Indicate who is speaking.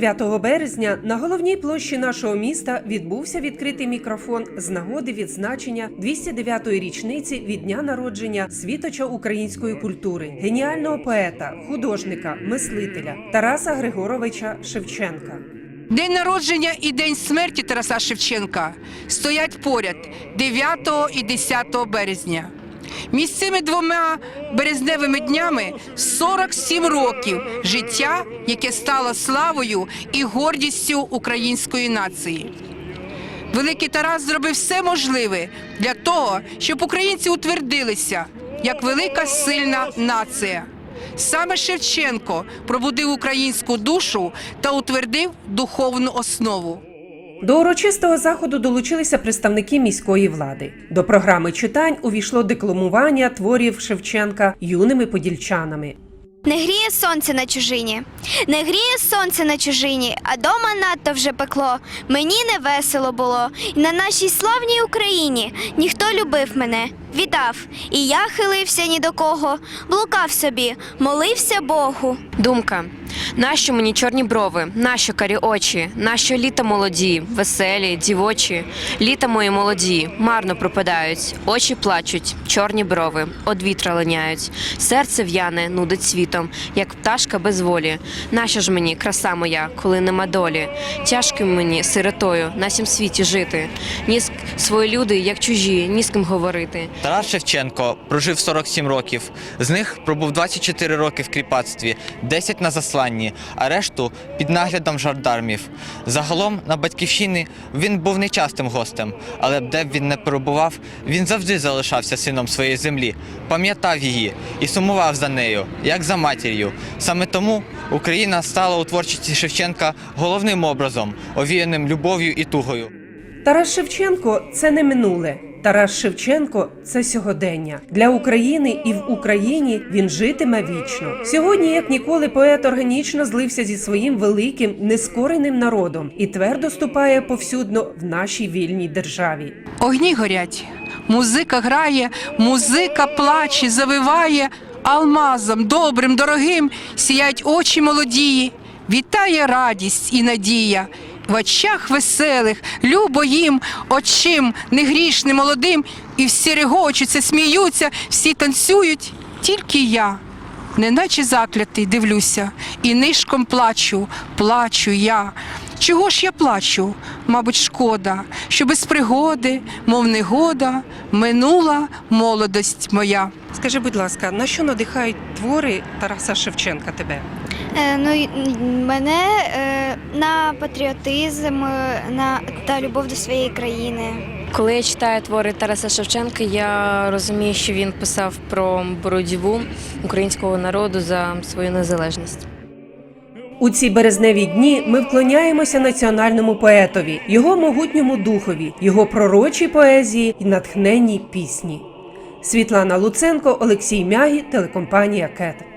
Speaker 1: 9 березня на головній площі нашого міста відбувся відкритий мікрофон з нагоди відзначення 209-ї річниці від дня народження світоча української культури, геніального поета, художника, мислителя Тараса Григоровича Шевченка.
Speaker 2: День народження і день смерті Тараса Шевченка стоять поряд 9 і 10 березня. Між цими двома березневими днями 47 років життя, яке стало славою і гордістю української нації. Великий Тарас зробив все можливе для того, щоб українці утвердилися як велика сильна нація. Саме Шевченко пробудив українську душу та утвердив духовну основу.
Speaker 1: До урочистого заходу долучилися представники міської влади. До програми читань увійшло декламування творів Шевченка юними подільчанами.
Speaker 3: Не гріє сонце на чужині, не гріє сонце на чужині, а дома надто вже пекло. Мені не весело було, і на нашій славній Україні ніхто любив мене, вітав, і я хилився ні до кого, блукав собі, молився Богу.
Speaker 4: Думка. Нащо мені чорні брови, нащо карі очі, нащо літа молоді, веселі, дівочі, літа мої молоді, марно пропадають, очі плачуть, чорні брови, од вітра линяють, серце в'яне, нудить світом, як пташка без волі. Нащо ж мені, краса моя, коли нема долі? Тяжко мені, сиротою, на сім світі жити. Ні свої люди, як чужі, ні з ким говорити.
Speaker 5: Тарас Шевченко прожив 47 років. З них пробув 24 роки в кріпацтві, 10 на засланні, а решту під наглядом жандармів. Загалом на батьківщині він був нечастим гостем, але де б він не перебував, він завжди залишався сином своєї землі, пам'ятав її і сумував за нею, як за матір'ю. Саме тому Україна стала у творчості Шевченка головним образом, овіяним любов'ю і тугою.
Speaker 1: Тарас Шевченко це не минуле. Тарас Шевченко це сьогодення для України і в Україні він житиме вічно. Сьогодні, як ніколи, поет органічно злився зі своїм великим нескореним народом і твердо ступає повсюдно в нашій вільній державі.
Speaker 2: Огні горять, музика грає, музика плаче, завиває, алмазом добрим, дорогим сіять очі молодії, вітає радість і надія. В очах веселих, любо їм, очим негрішним молодим, і всі регочуться, сміються, всі танцюють, тільки я. Неначе заклятий дивлюся, і нишком плачу, плачу я. Чого ж я плачу? Мабуть, шкода, що без пригоди, мов негода, минула молодость моя.
Speaker 1: Скажи, будь ласка, на що надихають твори Тараса Шевченка тебе?
Speaker 3: Е, ну, мене е, на патріотизм на, та любов до своєї країни.
Speaker 4: Коли я читаю твори Тараса Шевченка, я розумію, що він писав про боротьбу українського народу за свою незалежність.
Speaker 1: У ці березневі дні ми вклоняємося національному поетові, його могутньому духові, його пророчій поезії і натхненній пісні. Світлана Луценко, Олексій Мягі, телекомпанія Кет.